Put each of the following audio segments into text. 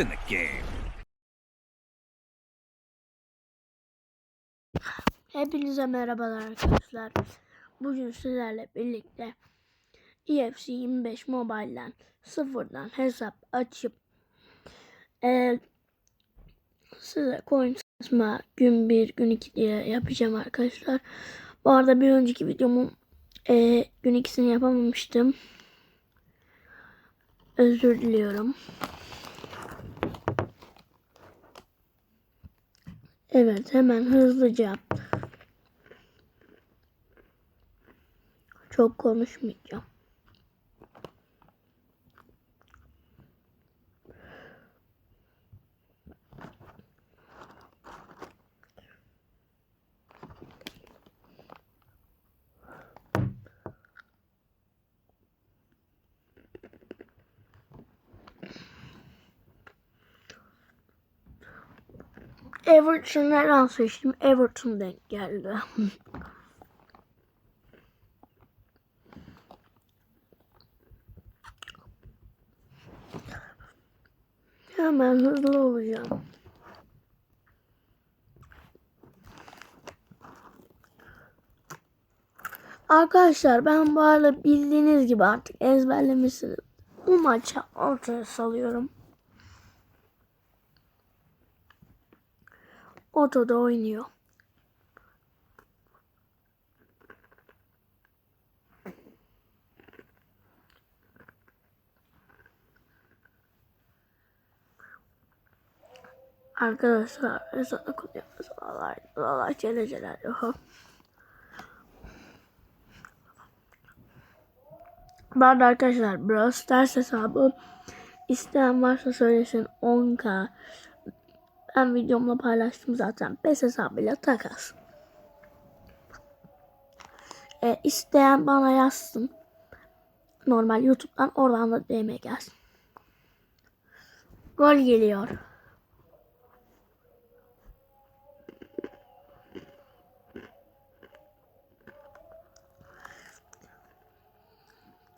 in the game. Hepinize merhabalar arkadaşlar. Bugün sizlerle birlikte EFC 25 Mobile'den sıfırdan hesap açıp eee size coin kasma gün 1 gün 2 diye yapacağım arkadaşlar. Bu arada bir önceki videomun eee gün ikisini yapamamıştım. Özür diliyorum. Evet hemen hızlıca çok konuşmayacağım. Everton neden seçtim? Everton denk geldi. Hemen hızlı olacağım. Arkadaşlar ben bu arada bildiğiniz gibi artık ezberlemişsiniz. Bu maça ortaya salıyorum. Oto'da oynuyor. Arkadaşlar ezanı kuruyoruz. Allah Allah Celle Celaluhu. Bu arada arkadaşlar Brawl Stars hesabı isteyen varsa söylesin 10k ben videomla paylaştım zaten. PES hesabıyla takas. E, isteyen bana yazsın. Normal YouTube'dan oradan da DM gelsin. Gol geliyor.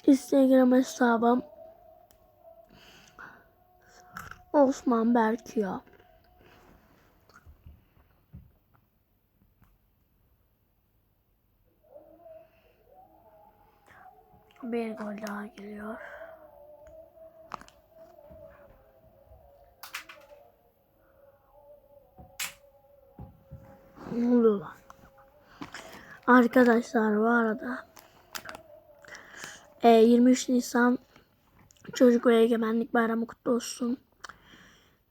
Instagram hesabım Osman Berkıyor. Bir gol daha geliyor. Ne oluyor lan? Arkadaşlar bu arada e, 23 Nisan Çocuk ve Egemenlik Bayramı kutlu olsun.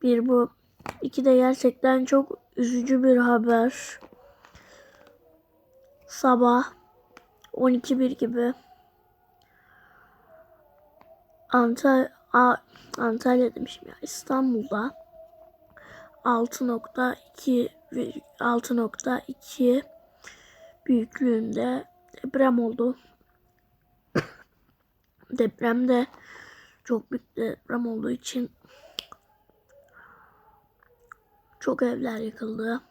Bir bu. iki de gerçekten çok üzücü bir haber. Sabah 12.1 gibi Antalya, Antalya demişim ya İstanbul'da 6.2 6.2 büyüklüğünde deprem oldu. Depremde çok büyük deprem olduğu için çok evler yıkıldı.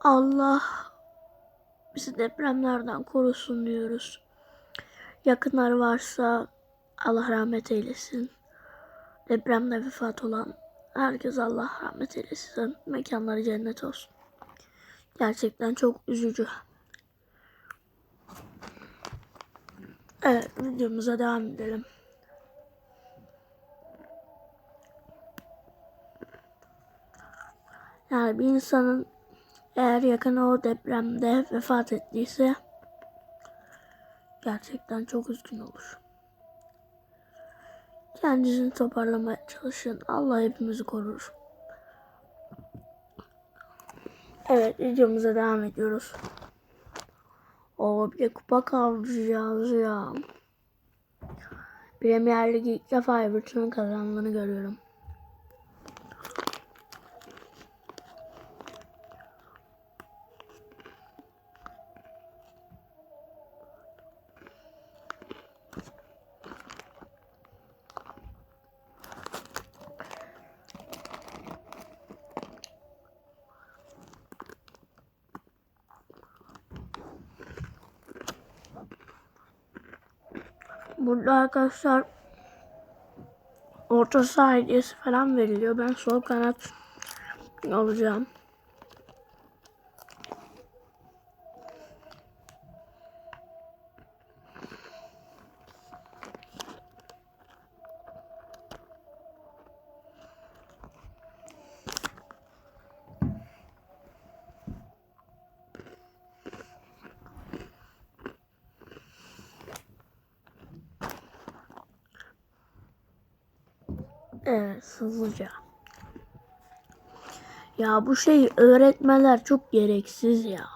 Allah bizi depremlerden korusun diyoruz. Yakınlar varsa Allah rahmet eylesin. Depremde vefat olan herkes Allah rahmet eylesin. Mekanları cennet olsun. Gerçekten çok üzücü. Evet videomuza devam edelim. Yani bir insanın eğer yakını o depremde vefat ettiyse gerçekten çok üzgün olur. Kendinizi toparlamaya çalışın. Allah hepimizi korur. Evet videomuza devam ediyoruz. O bir de kupa kavuracağız ya. Premier Ligi ilk defa Everton'un kazandığını görüyorum. Burada arkadaşlar orta saha hediyesi falan veriliyor. Ben sol kanat alacağım. Evet hızlıca. Ya bu şey öğretmeler çok gereksiz ya.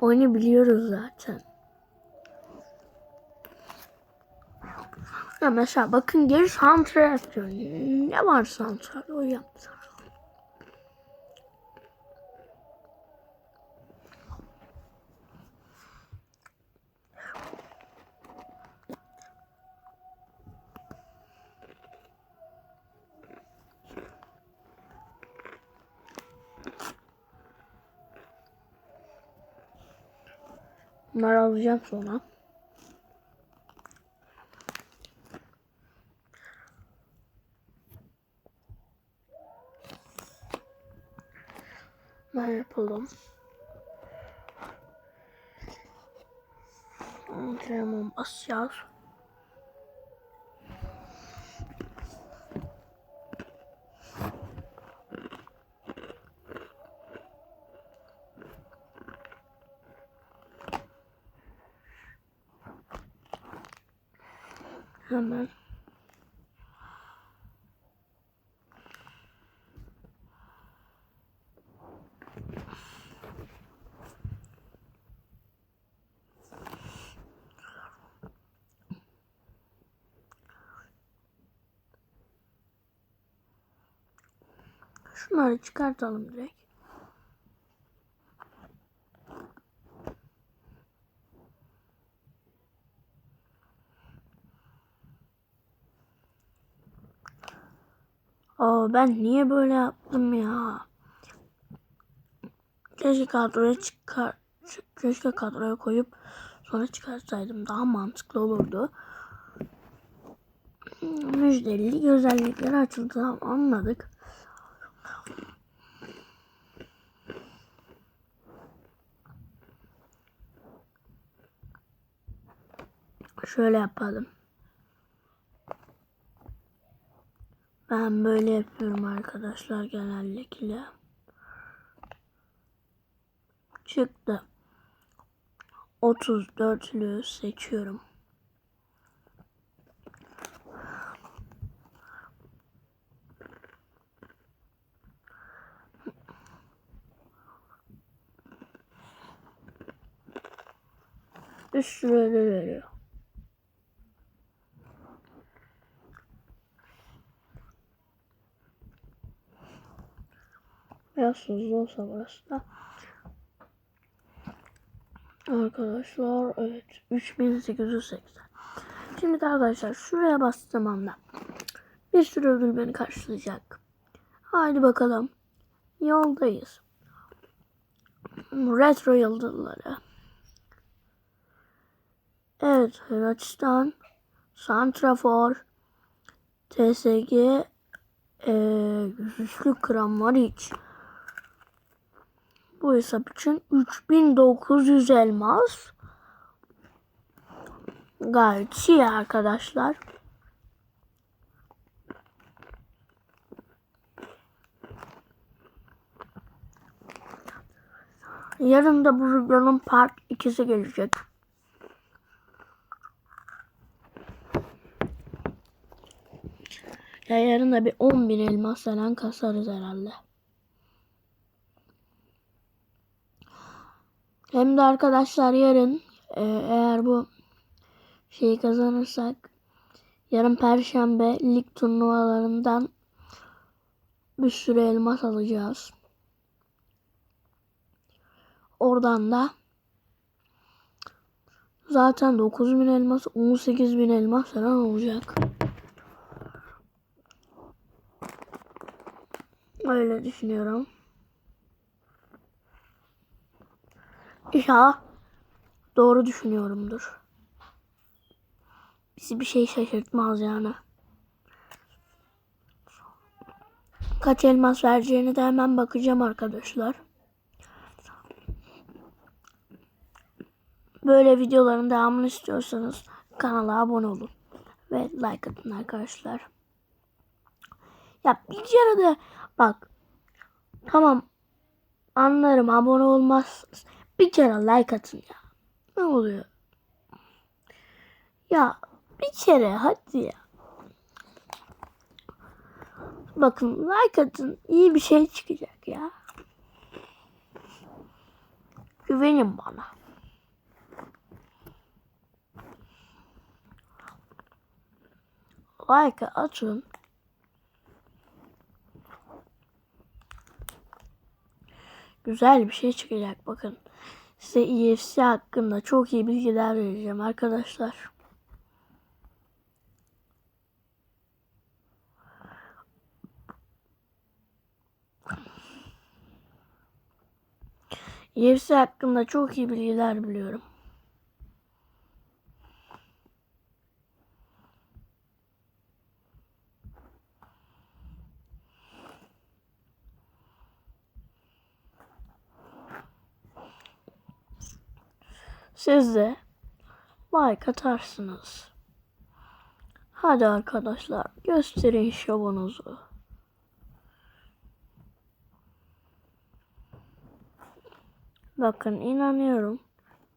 Oyunu biliyoruz zaten. Ya mesela bakın geri santra yapıyor. Ne var santra? O yaptı. Bunları alacağım sonra. Ben yapalım. Antrenman basacağız. Hemen. Şunları çıkartalım direkt. Aa, ben niye böyle yaptım ya? Keşke kadroya çıkar keşke kadroya koyup sonra çıkarsaydım daha mantıklı olurdu. Müjdeli özellikleri açıldı anladık. Şöyle yapalım. Ben böyle yapıyorum arkadaşlar genellikle. Çıktı. 34'lü seçiyorum. Üst sürede veriyor. Biraz hızlı olsa burası da. Arkadaşlar evet 3880. Şimdi de arkadaşlar şuraya bastığım anda bir sürü ödül beni karşılayacak. Haydi bakalım. Yoldayız. Retro yıldızları. Evet Hırvatistan Santrafor TSG e, güçlü kram var hiç. Bu hesap için 3900 elmas. Gayet iyi arkadaşlar. Yarın da bu videonun part 2'si gelecek. Ya yarın da bir 10 bin elmas falan kasarız herhalde. Hem de arkadaşlar yarın e, eğer bu şeyi kazanırsak yarın perşembe lig turnuvalarından bir sürü elmas alacağız. Oradan da zaten 9000 elmas 18000 elmas falan olacak. Öyle düşünüyorum. İnşallah doğru düşünüyorumdur. Bizi bir şey şaşırtmaz yani. Kaç elmas vereceğini de hemen bakacağım arkadaşlar. Böyle videoların devamını istiyorsanız kanala abone olun ve like atın arkadaşlar. Ya bir de bak tamam anlarım abone olmazsınız. Bir kere like atın ya. Ne oluyor? Ya bir kere hadi ya. Bakın like atın iyi bir şey çıkacak ya. Güvenin bana. Like atın. Güzel bir şey çıkacak bakın. Size EFC hakkında çok iyi bilgiler vereceğim arkadaşlar. EFC hakkında çok iyi bilgiler biliyorum. Siz de like atarsınız. Hadi arkadaşlar gösterin şovunuzu. Bakın inanıyorum.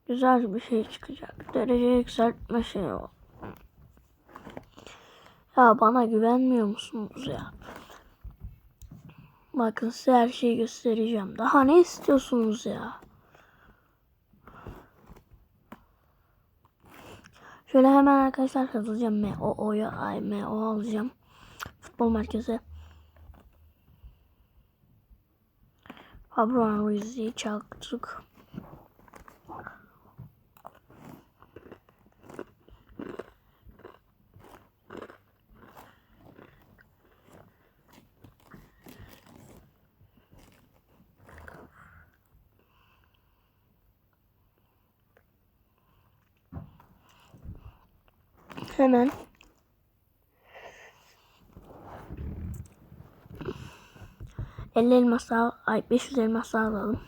Güzel bir şey çıkacak. Derece yükseltme şeyi o. Ya bana güvenmiyor musunuz ya? Bakın size her şeyi göstereceğim. Daha ne istiyorsunuz ya? Şöyle hemen arkadaşlar hızlıca MOO'ya ay MO alacağım. Futbol merkezi. Fabron Ruiz'i çaktık. Hemen. Elli elmas ay 500 elmas alalım.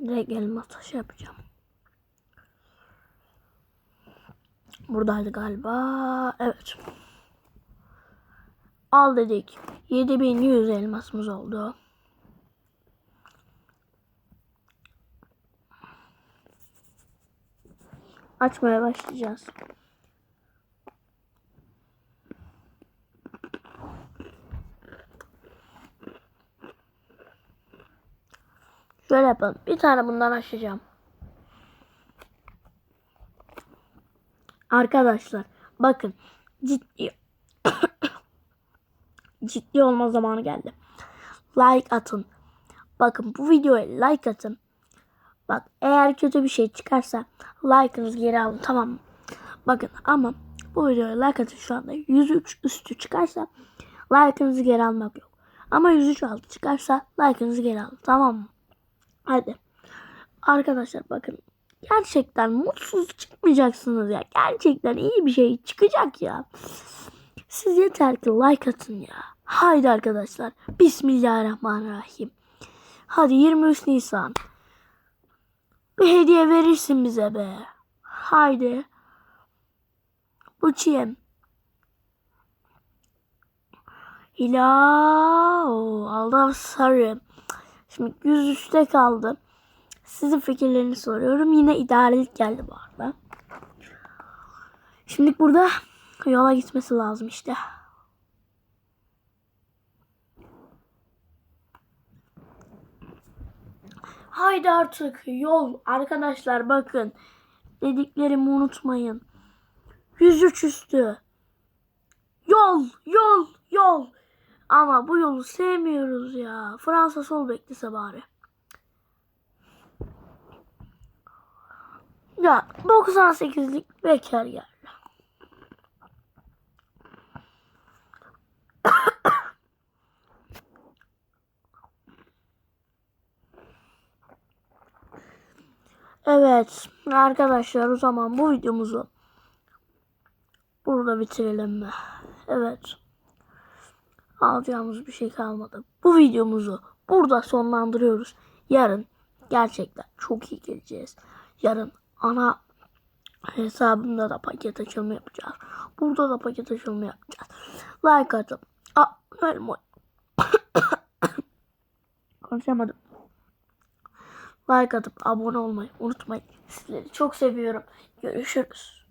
Direkt elmas taşı yapacağım. Buradaydı galiba. Evet. Al dedik. 7100 elmasımız oldu. Açmaya başlayacağız. Şöyle yapalım. Bir tane bundan açacağım. Arkadaşlar bakın ciddi ciddi olma zamanı geldi. Like atın. Bakın bu videoya like atın. Bak eğer kötü bir şey çıkarsa like'ınızı geri alın tamam mı? Bakın ama bu videoya like atın şu anda 103 üstü çıkarsa like'ınızı geri almak yok. Ama 103 altı çıkarsa like'ınızı geri alın tamam mı? Hadi. Arkadaşlar bakın gerçekten mutsuz çıkmayacaksınız ya. Gerçekten iyi bir şey çıkacak ya. Siz yeter ki like atın ya. Haydi arkadaşlar. Bismillahirrahmanirrahim. Hadi 23 Nisan. Bir hediye verirsin bize be. Haydi. Bu çiğem. Aldım sarı. Şimdi yüz üstte kaldı. Sizin fikirlerini soruyorum. Yine idarelik geldi bu arada. Şimdi burada yola gitmesi lazım işte. Haydi artık yol arkadaşlar bakın. Dediklerimi unutmayın. 103 üstü. Yol, yol, yol. Ama bu yolu sevmiyoruz ya. Fransa sol beklese bari. Ya 98'lik bekar geldi. Evet arkadaşlar o zaman bu videomuzu burada bitirelim mi? Evet. Alacağımız bir şey kalmadı. Bu videomuzu burada sonlandırıyoruz. Yarın gerçekten çok iyi geleceğiz. Yarın ana hesabımda da paket açılımı yapacağız. Burada da paket açılımı yapacağız. Like atıp Aa, Konuşamadım. Like atıp abone olmayı unutmayın. Sizleri çok seviyorum. Görüşürüz.